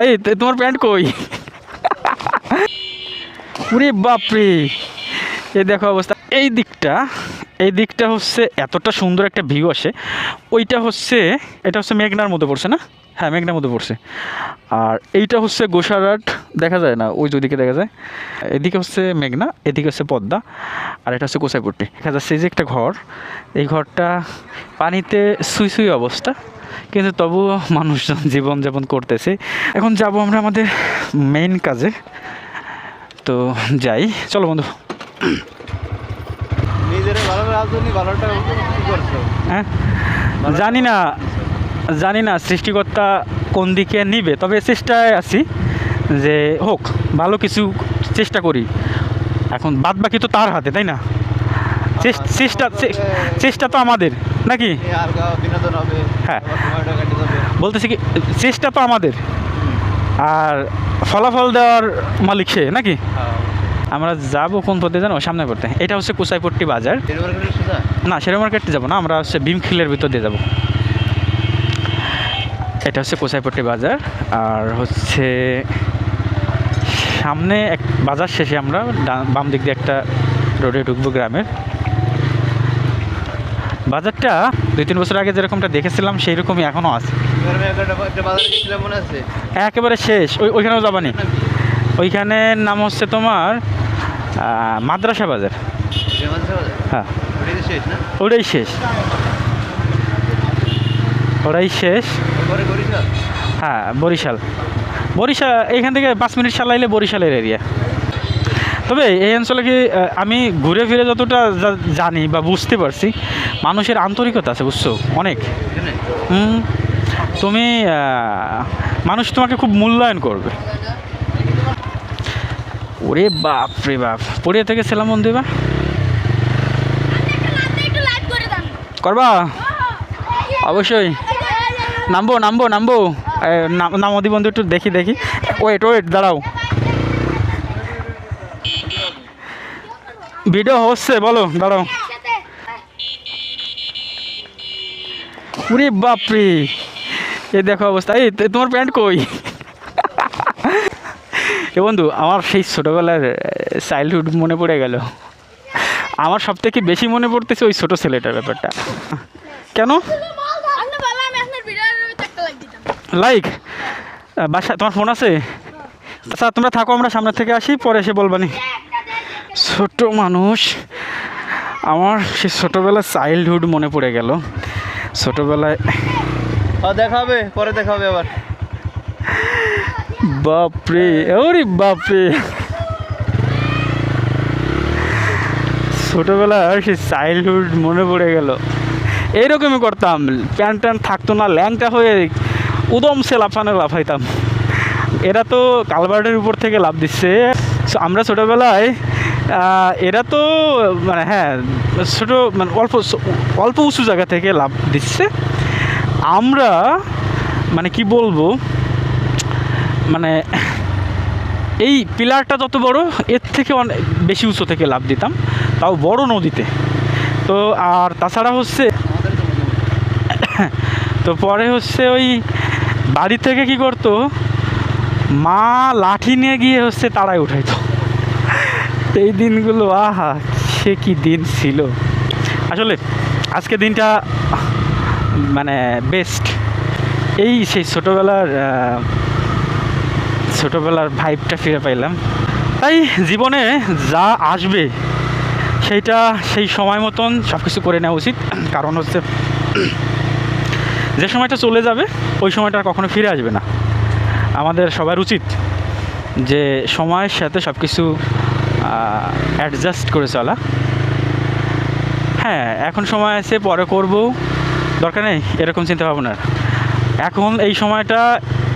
এই তোমার প্যান্ট কই? উরে বাপরে। এই দেখো অবস্থা। এই দিকটা এই দিকটা হচ্ছে এতটা সুন্দর একটা ভিউ আসে। ওইটা হচ্ছে, এটা হচ্ছে মেঘনার মধ্যে পড়ছে না? হ্যাঁ মেঘনার মধ্যে পড়ছে। আর এইটা হচ্ছে গোসারহাট, দেখা যায় না? ওই যেদিকে দেখা যায়। এদিকে হচ্ছে মেঘনা, এদিকে হচ্ছে পদ্মা, আর এটা হচ্ছে কোসাইপট্টি। দেখা যাচ্ছে যে একটা ঘর। এই ঘরটা পানিতে সুই সুই অবস্থা। কিন্তু তবুও মানুষজন জীবনযাপন করতেছে। এখন যাব আমরা আমাদের মেইন কাজে। তো যাই চলো বন্ধু। হ্যাঁ? জানি না জানি না সৃষ্টিকর্তা কোন দিকে নিবে তবে চেষ্টায় আছি যে হোক ভালো কিছু চেষ্টা করি। এখন বাদ বাকি তো তার হাতে তাই না? চেষ্টা চেষ্টা তো আমাদের। নাকি? বিনোদন হবে। হ্যাঁ। বলতেছি কি চেষ্টা তো আমাদের। আর ফলাফল দেওয়ার মালিক সে নাকি? হ্যাঁ আমরা যাব কোন পথে জানো? সামনে পড়তে এটা হচ্ছে কুসাইপট্টি বাজার। না শেয়ার মার্কেটে যাব না আমরা হচ্ছে ভীমখিলের ভিতর দিয়ে যাব। এটা হচ্ছে কোসাইপট্টি বাজার। আর হচ্ছে সামনে এক বাজার শেষে আমরা বাম দিক দিয়ে একটা রোডে ঢুকবো গ্রামের। বাজারটা দুই তিন বছর আগে যেরকমটা দেখেছিলাম সেই রকমই এখনও আছে? একেবারে শেষ। ওই ওইখানেও যাবানি। ওইখানের নাম হচ্ছে তোমার মাদ্রাসা বাজার। হ্যাঁ। ওটাই শেষ। ওটাই শেষ। হ্যাঁ বরিশাল। বরিশাল এইখান থেকে পাঁচ মিনিট চালাইলে বরিশালের এরিয়া তবে এই অঞ্চলে কি আমি ঘুরে ফিরে যতটা জানি বা বুঝতে পারছি, মানুষের আন্তরিকতা আছে, বুঝছ? অনেক। তুমি মানুষ তোমাকে খুব মূল্যায়ন করবে। ওরে বাপ রে বাপ। পড়িয়া থেকে ছিলাম বন্ধু বা একটু লাইট করে দেন করবা? অবশ্যই। নামবো নামবো নামবো। নামদি বন্ধু, একটু দেখি দেখি। ওয়েট ওয়েট দাঁড়াও। ভিডিও হচ্ছে, বলো, দাঁড়াও। উরে বাপরে। এই দেখো অবস্থা। এই তোমার প্যান্ট কই? এ বন্ধু, আমার সেই ছোটোবেলার চাইল্ডহুড মনে পড়ে গেল। আমার সব থেকে বেশি মনে পড়তেছে ওই ছোটো ছেলেটার ব্যাপারটা। কেন? লাইক বাসা, তোমার ফোন আছে? আচ্ছা তোমরা থাকো, আমরা সামনে থেকে আসি, পরে এসে বলবানি। ছোট মানুষ। আমার সে ছোটোবেলার চাইল্ডহুড মনে পড়ে গেল। ছোটোবেলায় হ্যাঁ দেখা পরে দেখাবে আবার। বাপরে ওরে বাপরে। ছোটোবেলার সে চাইল্ডহুড মনে পড়ে গেল। এইরকমই করতাম। প্যান্ট ট্যান্ট থাকতো না ল্যাংটা হয়ে উদম সে লাফানো লাফাইতাম। এরা তো কালভার্টের উপর থেকে লাভ দিচ্ছে। আমরা ছোটোবেলায় এরা তো মানে হ্যাঁ ছোটো মানে অল্প অল্প উঁচু জায়গা থেকে লাভ দিচ্ছে। আমরা মানে কি বলব মানে এই পিলারটা যত বড়, এর থেকে অনেক বেশি উঁচু থেকে লাভ দিতাম, তাও বড় নদীতে। তো আর তাছাড়া হচ্ছে, তো পরে হচ্ছে ওই বাড়ি থেকে কি করতো, মা লাঠি নিয়ে গিয়ে হচ্ছে তাড়াই উঠাইতো। এই দিনগুলো, আহা, সে কি দিন ছিল। আসলে, আজকে দিনটা মানে বেস্ট এই সেই ছোটোবেলার ছোটোবেলার ভাইবটা ফিরে পাইলাম। তাই জীবনে যা আসবে, সেইটা সেই সময় মতন সব কিছু করে নেওয়া উচিত। কারণ হচ্ছে, যে সময়টা চলে যাবে, ওই সময়টা কখনো ফিরে আসবে না। আমাদের সবার উচিত যে সময়ের সাথে সব কিছু অ্যাডজাস্ট করে চলা। হ্যাঁ এখন সময় আছে, পরে করব। দরকার নেই, এরকম চিন্তা ভাবনার এখন এই সময়টা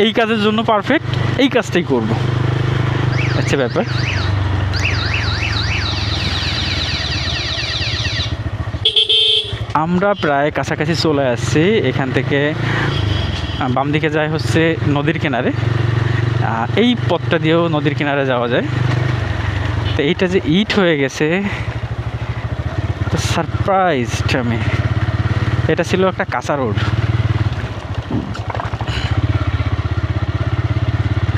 এই কাজের জন্য পারফেক্ট এই কাজটাই করব। আচ্ছা ব্যাপার। আমরা প্রায় কাছাকাছি চলে আসছি, এখান থেকে বাম দিকে যায় হচ্ছে নদীর কিনারে। এই পথটা দিয়েও নদীর কিনারে যাওয়া যায়। তো এইটা যে ইট হয়ে গেছে তো সারপ্রাইজড আমি। এটা ছিল একটা কাঁচা রোড